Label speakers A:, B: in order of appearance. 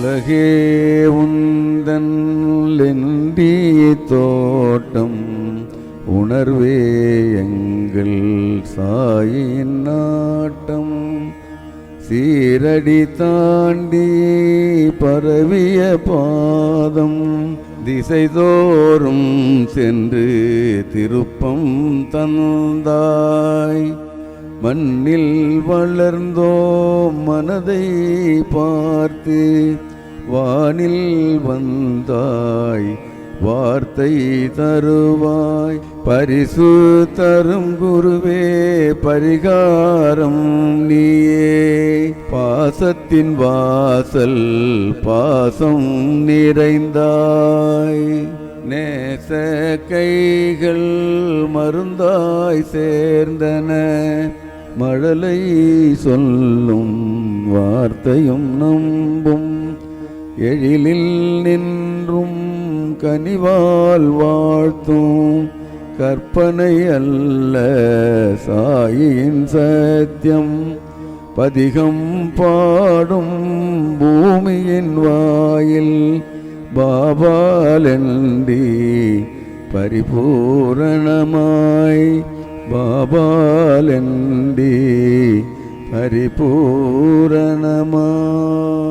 A: உலகே உந்தன் லெண்டி தோட்டம் உணர்வே எங்கள் சாயின் நாட்டம். சீரடி தாண்டி பரவிய பாதம் திசைதோறும் சென்று திருப்பம் தந்தாய். மண்ணில் வளர்ந்தோ மனதை பார்த்து வானில் வந்தாய் வார்த்தை தருவாய். பரிசு தரும் குருவே பரிகாரம் நீயே. பாசத்தின் வாசல் பாசம் நிறைந்தாய். நேச கைகள் மருந்தாய் சேர்ந்தன. மழலை சொல்லும் வார்த்தையும் நம்பும். எழிலில் நின்றும் கனிவால் வாழ்த்தும் கற்பனை அல்ல சாயின் சத்தியம். பதிகம் பாடும் பூமியின் வாயில் பாபாலண்டி பரிபூரணமாய் பாபாலண்டி பரிபூரணமாய்.